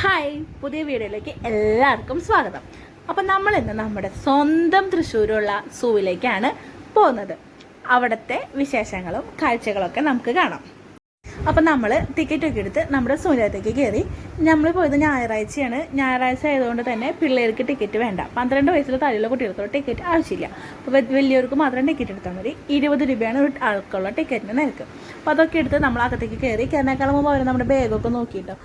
Hi പുതിയ വീഡിയോയിലേക്ക് എല്ലാവർക്കും സ്വാഗതം. അപ്പം നമ്മൾ ഇന്ന് നമ്മുടെ സ്വന്തം തൃശ്ശൂരുള്ള സൂവിലേക്കാണ് പോകുന്നത്. അവിടുത്തെ വിശേഷങ്ങളും കാഴ്ചകളൊക്കെ നമുക്ക് കാണാം. അപ്പം നമ്മൾ ടിക്കറ്റ് ഒക്കെ എടുത്ത് നമ്മുടെ സൂര്യത്തേക്ക് കയറി നമ്മൾ പോയത് ഞായറാഴ്ചയാണ്. ഞായറാഴ്ച ആയതുകൊണ്ട് തന്നെ പിള്ളേർക്ക് ടിക്കറ്റ് വേണ്ട. പന്ത്രണ്ട് വയസ്സിൽ താഴെയുള്ള കുട്ടികൾക്ക് ടിക്കറ്റ് ആവശ്യമില്ല. അപ്പോൾ വലിയവർക്ക് മാത്രം ടിക്കറ്റ് എടുത്താൽ മതി. ഇരുപത് രൂപയാണ് ഒരു ആൾക്കുള്ള ടിക്കറ്റിന് നിരക്ക്. അപ്പോൾ അതൊക്കെ എടുത്ത് നമ്മൾ അകത്തേക്ക് കയറി കയറിനേക്കാളും മുമ്പ് അവർ നമ്മുടെ ബാഗൊക്കെ നോക്കിയിട്ടോ?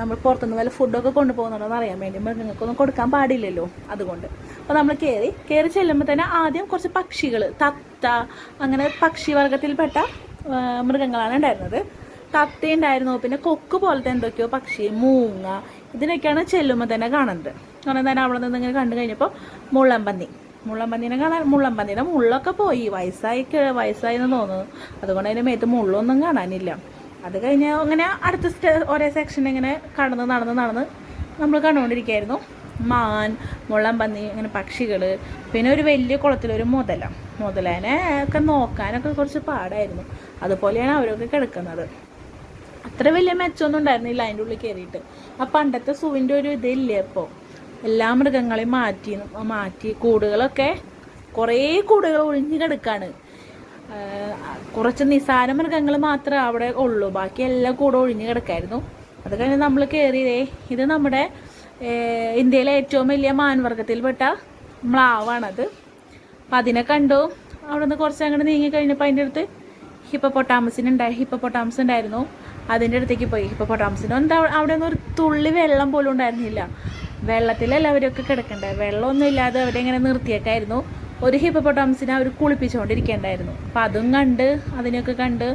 നമ്മൾ പുറത്തുനിന്ന് വല്ല ഫുഡൊക്കെ കൊണ്ടുപോകുന്നുണ്ടോ എന്ന് അറിയാൻ വേണ്ടി മൃഗങ്ങൾക്കൊന്നും കൊടുക്കാൻ പാടില്ലല്ലോ അതുകൊണ്ട്. അപ്പോൾ നമ്മൾ കയറി കയറി ചെല്ലുമ്പോൾ തന്നെ ആദ്യം കുറച്ച് പക്ഷികൾ തത്ത അങ്ങനെ പക്ഷിവർഗത്തിൽപ്പെട്ട മൃഗങ്ങളാണ് ഉണ്ടായിരുന്നത്. തത്ത ഉണ്ടായിരുന്നു. പിന്നെ കൊക്ക് പോലത്തെ എന്തൊക്കെയോ പക്ഷി മൂങ്ങ ഇതിനൊക്കെയാണ് ചെല്ലുമ്പോൾ തന്നെ കാണുന്നത്. കാരണം തന്നെ അവിടെ നിന്ന് ഇങ്ങനെ കണ്ടു കഴിഞ്ഞപ്പോൾ മുള്ളമ്പന്നി മുള്ളമ്പന്നീനെ കാണാൻ മുള്ളമ്പന്നീനെ മുള്ളൊക്കെ പോയി. വയസ്സായി വയസ്സായി എന്ന് തോന്നുന്നു. അതുകൊണ്ട് അതിന്റെ മേത്ത് മുള്ളൊന്നും കാണാനില്ല. അത് കഴിഞ്ഞ് അങ്ങനെ അടുത്ത സ്റ്റേ ഒരേ സെക്ഷൻ ഇങ്ങനെ കടന്ന് നടന്ന് നടന്ന് നമ്മൾ കണ്ടുകൊണ്ടിരിക്കുകയായിരുന്നു മാൻ മുള്ളമ്പന്നി അങ്ങനെ പക്ഷികൾ പിന്നെ ഒരു വലിയ കുളത്തിലൊരു മുതല. മുതലേനെ ഒക്കെ നോക്കാനൊക്കെ കുറച്ച് പാടായിരുന്നു. അതുപോലെയാണ് അവരൊക്കെ കിടക്കുന്നത്. അത്ര വലിയ മെച്ചമൊന്നും ഉണ്ടായിരുന്നില്ല അതിന്റെ ഉള്ളിൽ കയറിയിട്ട് ആ പണ്ടത്തെ സൂവിന്റെ ഒരു ഇതില്ലേ ഇപ്പോൾ എല്ലാ മൃഗങ്ങളെയും മാറ്റി മാറ്റി. കൂടുകളൊക്കെ കുറേ കൂടുകൾ ഒഴിഞ്ഞു കിടക്കാണ്. കുറച്ച് നിസാര മൃഗങ്ങൾ മാത്രമേ അവിടെ ഉള്ളൂ. ബാക്കി എല്ലാ കൂടെ ഒഴിഞ്ഞു കിടക്കായിരുന്നു. അത് കഴിഞ്ഞ് നമ്മൾ കയറിയതേ ഇത് നമ്മുടെ ഇന്ത്യയിലെ ഏറ്റവും വലിയ മാൻവർഗത്തിൽപ്പെട്ട മ്ലാവാണത് അപ്പം അതിനെ കണ്ടു. അവിടെ നിന്ന് കുറച്ച് അങ്ങോട്ട് നീങ്ങി കഴിഞ്ഞപ്പോൾ അതിന്റെ അടുത്ത് ഹിപ്പപ്പൊട്ടാമസിന് ഉണ്ടായി ഹിപ്പപ്പൊട്ടാമസ് ഉണ്ടായിരുന്നു. അതിന്റെ അടുത്തേക്ക് പോയി. ഹിപ്പപ്പൊട്ടാമസിന് എന്താ അവിടെ ഒന്നും ഒരു തുള്ളി വെള്ളം പോലും ഉണ്ടായിരുന്നില്ല. വെള്ളത്തിലല്ല അവരൊക്കെ കിടക്കണ്ടേ? വെള്ളമൊന്നും ഇല്ലാതെ അവരെ ഇങ്ങനെ നിർത്തിയേക്കായിരുന്നു. ഒരു ഹിപ്പപ്പൊട്ടാമസിനെ അവർ കുളിപ്പിച്ചുകൊണ്ടിരിക്കേണ്ടായിരുന്നു അപ്പം അതും കണ്ട് അതിനെയൊക്കെ കണ്ട്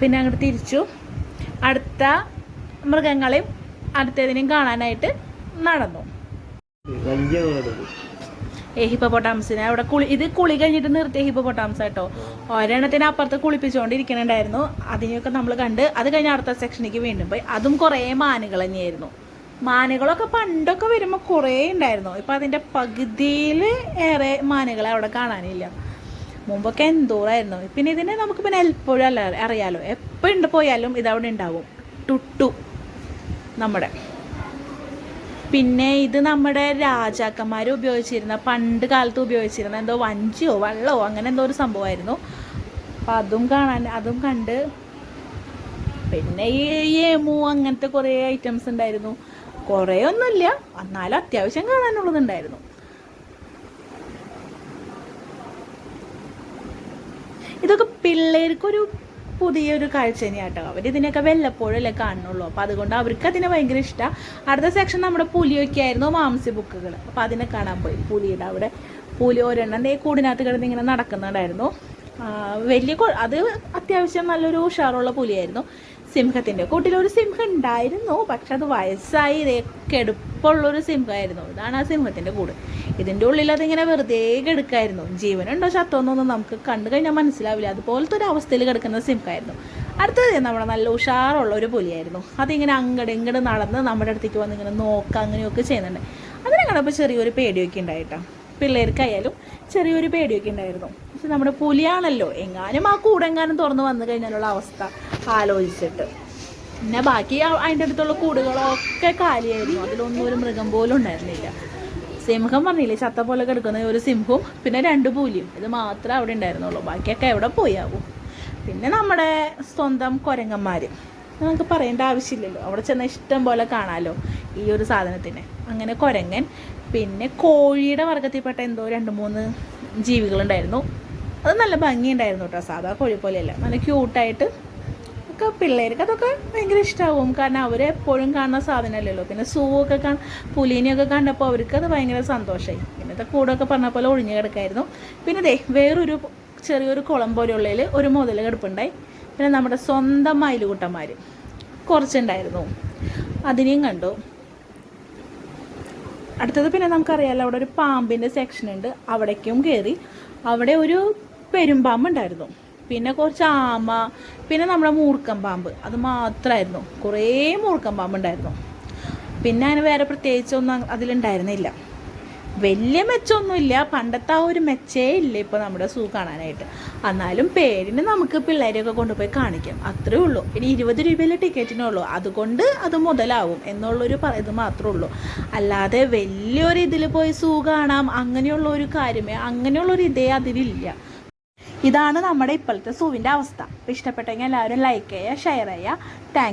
പിന്നെ അങ്ങോട്ട് തിരിച്ചു. അടുത്ത മൃഗങ്ങളെയും അടുത്തതിനെയും കാണാനായിട്ട് നടന്നു. ഈ ഹിപ്പോപ്പൊട്ടാമസിനെ. അവിടെ കുളി ഇത് കുളി കഴിഞ്ഞിട്ട് നിർത്തിയ ഹിപ്പോപ്പൊട്ടാമസ് കേട്ടോ ഒരെണ്ണത്തിന് അപ്പുറത്ത് കുളിപ്പിച്ചുകൊണ്ടിരിക്കണുണ്ടായിരുന്നു അതിനെയൊക്കെ നമ്മൾ കണ്ട് അത് കഴിഞ്ഞ അടുത്ത സെക്ഷനിലേക്ക് വീണ്ടും പോയി. അതും കുറേ മാനുകൾ തന്നെയായിരുന്നു. മാനുകളൊക്കെ പണ്ടൊക്കെ വരുമ്പോൾ കുറേ ഉണ്ടായിരുന്നു. ഇപ്പം അതിന്റെ പകുതിയിൽ ഏറെ മാനുകളെ അവിടെ കാണാനില്ല. മുമ്പൊക്കെ എന്തോറായിരുന്നു പിന്നെ ഇതിനെ നമുക്ക് പിന്നെ എപ്പോഴും അല്ല അറിയാലോ. എപ്പോഴുണ്ട് പോയാലും ഇതവിടെ ഉണ്ടാവും. ടുട്ടു നമ്മുടെ. പിന്നെ ഇത് നമ്മുടെ രാജാക്കന്മാർ ഉപയോഗിച്ചിരുന്ന പണ്ട് കാലത്ത് ഉപയോഗിച്ചിരുന്ന എന്തോ വഞ്ചിയോ വള്ളമോ അങ്ങനെ എന്തോ ഒരു സംഭവമായിരുന്നു. അപ്പം അതും കാണാൻ അതും കണ്ട്. പിന്നെ ഈ ഏമു അങ്ങനത്തെ കുറേ ഐറ്റംസ് ഉണ്ടായിരുന്നു. കുറേ ഒന്നുമില്ല. എന്നാലും അത്യാവശ്യം കാണാനുള്ളതുണ്ടായിരുന്നു. ഇതൊക്കെ പിള്ളേർക്കൊരു പുതിയൊരു കാഴ്ച തന്നെയാട്ടോ അവർ ഇതിനൊക്കെ വല്ലപ്പോഴല്ലേ കാണുന്നുള്ളൂ. അപ്പോൾ അതുകൊണ്ട് അവർക്ക് അതിനെ ഭയങ്കര ഇഷ്ടമാണ് അടുത്ത സെക്ഷൻ നമ്മുടെ പുലിയൊക്കെ ആയിരുന്നു മാംസ്യ ബുക്കുകൾ അപ്പോൾ അതിനെ കാണാൻ പോയി. പുലിയുടെ അവിടെ പുലി ഒരെണ്ണം ദേ കൂടിനകത്ത് കിടന്ന് ഇങ്ങനെ നടക്കുന്നുണ്ടായിരുന്നു. വലിയ അത് അത്യാവശ്യം നല്ലൊരു ഉഷാറുള്ള പുലിയായിരുന്നു. സിംഹത്തിന്റെ കൂട്ടിലൊരു സിംഹം ഉണ്ടായിരുന്നു. പക്ഷെ അത് വയസ്സായി. കെടുപ്പുള്ളൊരു സിംഹമായിരുന്നു. ഇതാണ് ആ സിംഹത്തിന്റെ കൂട്. ഇതിന്റെ ഉള്ളിൽ അതിങ്ങനെ വെറുതെ കിടക്കായിരുന്നു. ജീവനുണ്ടോ ശത്തോന്നൊന്നും നമുക്ക് കണ്ടു കഴിഞ്ഞാൽ മനസ്സിലാവില്ല. അതുപോലത്തെ ഒരു അവസ്ഥയിൽ കിടക്കുന്ന സിംഹമായിരുന്നു. അടുത്തത് നമ്മുടെ നല്ല ഉഷാറുള്ള ഒരു പുലിയായിരുന്നു. അതിങ്ങനെ അങ്ങോട്ട് ഇങ്ങോട്ട് നടന്ന് നമ്മുടെ അടുത്തേക്ക് വന്ന് ഇങ്ങനെ നോക്കുക അങ്ങനെയൊക്കെ ചെയ്യുന്നുണ്ട്. അതിനെ കണ്ടപ്പോൾ ചെറിയൊരു പേടിയൊക്കെ ഉണ്ടായിട്ടോ. പിള്ളേർക്കായാലും ചെറിയൊരു പേടിയൊക്കെ ഉണ്ടായിരുന്നു. പക്ഷെ നമ്മുടെ പുലിയാണല്ലോ. എങ്ങാനും ആ കൂടെങ്ങാനും തുറന്ന് വന്നു കഴിഞ്ഞാലുള്ള അവസ്ഥ ആലോചിച്ചിട്ട്. പിന്നെ ബാക്കി അതിന്റെ അടുത്തുള്ള കൂടുകളൊക്കെ കാലിയായിരുന്നു. അതിലൊന്നും ഒരു മൃഗം പോലും ഉണ്ടായിരുന്നില്ല. സിംഹം പറഞ്ഞില്ലേ ചത്ത പോലെ കിടക്കുന്ന ഒരു സിംഹവും പിന്നെ രണ്ട് പൂലിയും. ഇത് മാത്രമേ അവിടെ ഉണ്ടായിരുന്നുള്ളൂ. ബാക്കിയൊക്കെ എവിടെ പോയാവും പിന്നെ നമ്മുടെ സ്വന്തം കുരങ്ങന്മാർ നമുക്ക് പറയേണ്ട ആവശ്യമില്ലല്ലോ. അവിടെ ചെന്ന ഇഷ്ടം പോലെ കാണാമല്ലോ ഈ ഒരു സാധനത്തിന്. അങ്ങനെ കുരങ്ങൻ പിന്നെ കോഴിയുടെ വർഗത്തിൽപ്പെട്ട എന്തോ രണ്ട് മൂന്ന് ജീവികളുണ്ടായിരുന്നു. അത് നല്ല ഭംഗിയുണ്ടായിരുന്നു കേട്ടോ സാധാ കോഴി പോലെയല്ല. നല്ല ക്യൂട്ടായിട്ട് ഒക്കെ പിള്ളേർക്ക് അതൊക്കെ ഭയങ്കര ഇഷ്ടമാവും കാരണം അവർ എപ്പോഴും കാണുന്ന സാധനമല്ലല്ലോ. പിന്നെ സൂ ഒക്കെ കാണ പുലീനെയൊക്കെ കണ്ടപ്പോൾ അവർക്ക് അത് ഭയങ്കര സന്തോഷമായി പിന്നത്തെ കൂടൊക്കെ പറഞ്ഞ പോലെ ഒഴിഞ്ഞു കിടക്കായിരുന്നു. പിന്നെ ദേ വേറൊരു ചെറിയൊരു കുളം പോലെയുള്ളതിൽ ഒരു മുതൽ കിടപ്പുണ്ടായി. പിന്നെ നമ്മുടെ സ്വന്തം മയിലുകൂട്ടന്മാർ കുറച്ചുണ്ടായിരുന്നു. അതിനെയും കണ്ടു. അടുത്തത് പിന്നെ നമുക്കറിയാലോ അവിടെ ഒരു പാമ്പിന്റെ സെക്ഷൻ ഉണ്ട്. അവിടേക്കും കയറി അവിടെ ഒരു പെരുമ്പാമ്പ് ഉണ്ടായിരുന്നു പിന്നെ കുറച്ച് ആമ പിന്നെ നമ്മുടെ മൂർക്കം പാമ്പ് അത് മാത്രമായിരുന്നു കുറേ മൂർക്കം പാമ്പ് ഉണ്ടായിരുന്നു പിന്നെ അതിന് വേറെ പ്രത്യേകിച്ചൊന്നും അതിലുണ്ടായിരുന്നില്ല. വലിയ മെച്ചമൊന്നുമില്ല പണ്ടത്തെ ആ ഒരു മെച്ചേ ഇല്ല ഇപ്പോൾ നമ്മുടെ സൂ കാണാനായിട്ട്. എന്നാലും പേരിന് നമുക്ക് പിള്ളേരെയൊക്കെ കൊണ്ടുപോയി കാണിക്കാം. അത്രേ ഉള്ളൂ. ഇനി ഇരുപത് രൂപയിലെ ടിക്കറ്റിനേ ഉള്ളൂ അതുകൊണ്ട് അത് മുതലാവും എന്നുള്ളൊരു ഇത് മാത്രമേ ഉള്ളൂ. അല്ലാതെ വലിയൊരു ഇതിൽ പോയി സൂ കാണാം അങ്ങനെയുള്ള ഒരു കാര്യമേ അങ്ങനെയുള്ളൊരു ഇതേ അതിലില്ല. ഇതാണ് നമ്മുടെ ഇപ്പോഴത്തെ സൂവിന്റെ അവസ്ഥ. ഇഷ്ടപ്പെട്ടെങ്കിൽ എല്ലാവരും ലൈക്ക് ചെയ്യുക ഷെയർ ചെയ്യുക. താങ്ക്